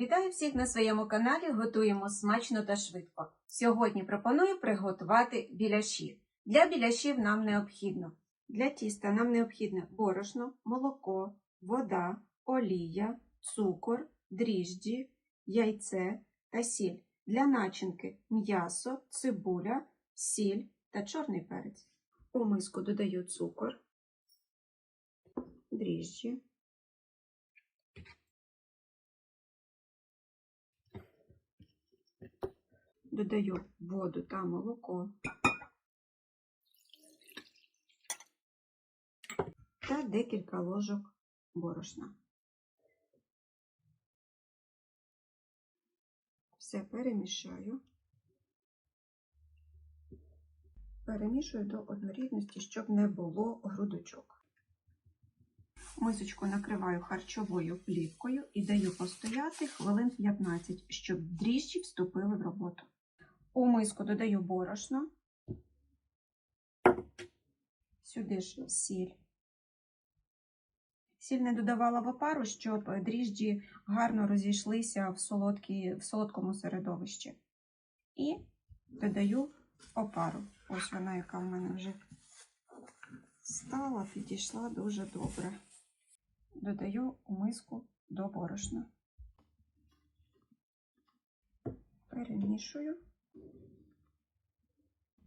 Вітаю всіх на своєму каналі. Готуємо смачно та швидко. Сьогодні пропоную приготувати біляші. Для біляшів нам необхідно для тіста нам необхідне борошно, молоко, вода, олія, цукор, дріжджі, яйце та сіль. Для начинки м'ясо, цибуля, сіль та чорний перець. У миску додаю цукор, дріжджі. Додаю воду та молоко та декілька ложок борошна. Все перемішаю. Перемішую до однорідності, щоб не було грудочок. Мисочку накриваю харчовою плівкою і даю постояти хвилин 15, щоб дріжджі вступили в роботу. У миску додаю борошно, сюди ж сіль. Сіль не додавала в опару, щоб дріжджі гарно розійшлися в, солодкі, в солодкому середовищі. І додаю опару. Ось вона, яка в мене вже стала, підійшла дуже добре. Додаю у миску до борошна. Перемішую.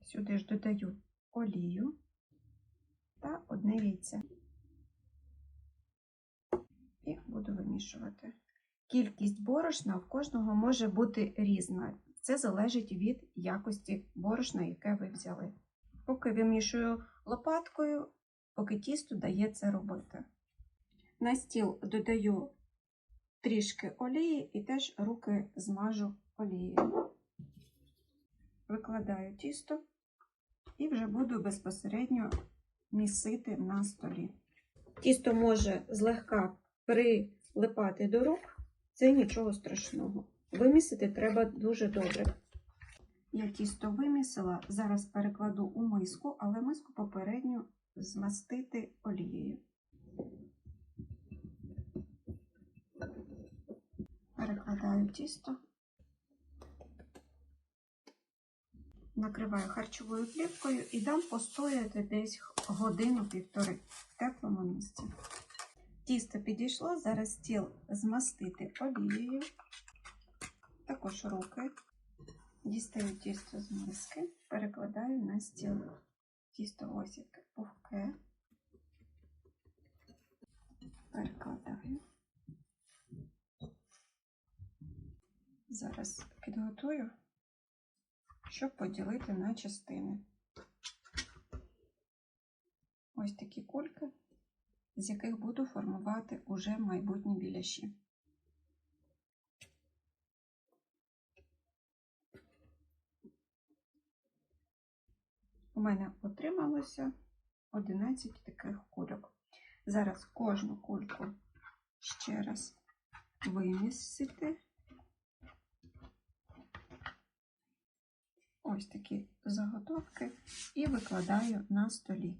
Сюди ж додаю олію та одне яйце. І буду вимішувати. Кількість борошна в кожного може бути різна. Це залежить від якості борошна, яке ви взяли. Поки вимішую лопаткою, поки тісто дає це робити. На стіл додаю трішки олії і теж руки змажу олією. Викладаю тісто і вже буду безпосередньо місити на столі. Тісто може злегка прилипати до рук, це нічого страшного. Вимісити треба дуже добре. Я тісто вимісила, зараз перекладу у миску, але миску попередньо змастити олією. Перекладаю тісто, накриваю харчовою плівкою і дам постояти десь годину-півтори в теплому місці. Тісто підійшло, зараз стіл змастити олією, також руки. Дістаю тісто з миски, перекладаю на стіл. Тісто ось яке пухке. Перекладаю. Зараз підготую, щоб поділити на частини. Ось такі кульки з яких буду формувати уже майбутні біляші. У мене отрималося 11 таких кульок. Зараз кожну кульку ще раз вимісити. Ось такі заготовки і викладаю на столі.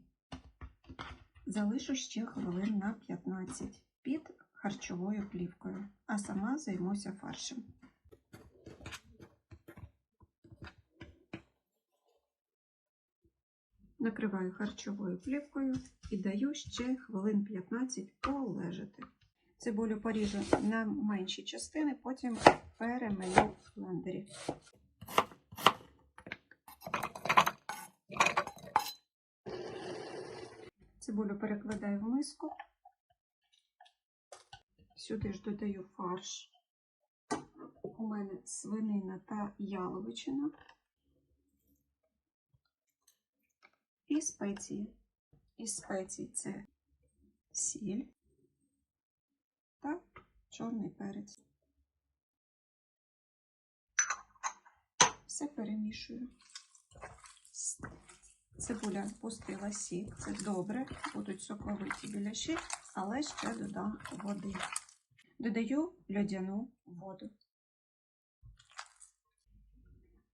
Залишу ще хвилин на 15 під харчовою плівкою, а сама займуся фаршем. Накриваю харчовою плівкою і даю ще хвилин 15 полежати. Цибулю поріжу на менші частини, потім перемелю в блендері. Цибулю перекладаю в миску. Сюди ж додаю фарш. У мене свинина та яловичина. І спеції. Із спецій це сіль та чорний перець. Все перемішую. Цибуля пустила сік, це добре, будуть соковиті біляші, але ще додам води. Додаю льодяну воду.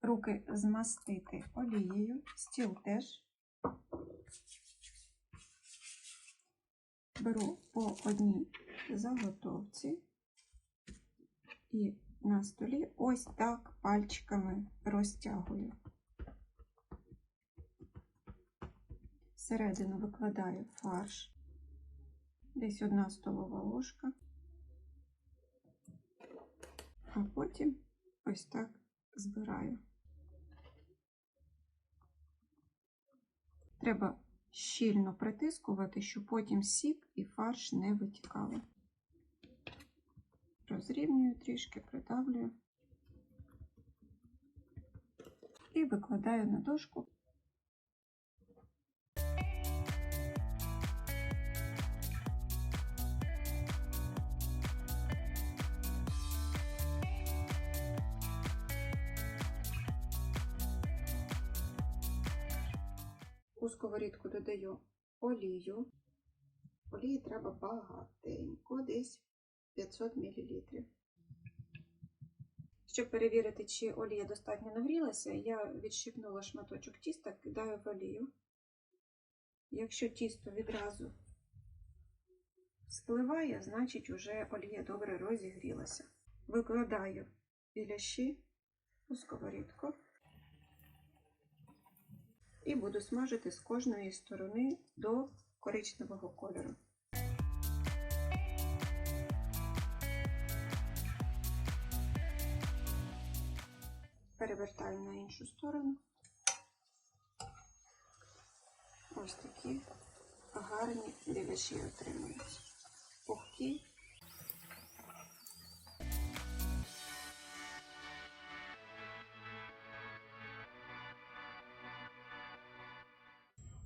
Руки змастити олією, стіл теж. Беру по одній заготовці І на столі ось так пальчиками розтягую. Всередину викладаю фарш, десь одна столова ложка, а потім ось так збираю. Треба щільно притискувати, щоб потім сік і фарш не витікали. Розрівнюю трішки, придавлюю і викладаю на дошку. У сковорідку додаю олію. Олії треба багатенько, десь 500 мл. Щоб перевірити, чи олія достатньо нагрілася, я відщипнула шматочок тіста, кидаю в олію. Якщо тісто відразу спливає, значить уже олія добре розігрілася. Викладаю біляші у сковорідку і буду смажити з кожної сторони до коричневого кольору. Перевертаю на іншу сторону. Ось такі гарні біляші отримують. Пухкі.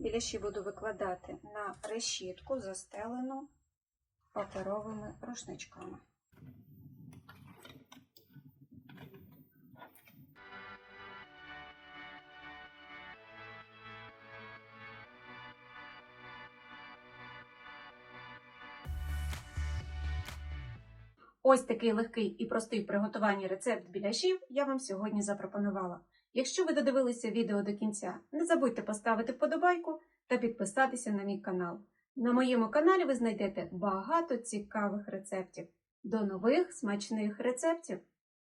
Біляші буду викладати на решітку, застелену паперовими рушничками. Ось такий легкий і простий в приготуванні рецепт біляшів я вам сьогодні запропонувала. Якщо ви додивилися відео до кінця, не забудьте поставити вподобайку та підписатися на мій канал. На моєму каналі ви знайдете багато цікавих рецептів. До нових смачних рецептів!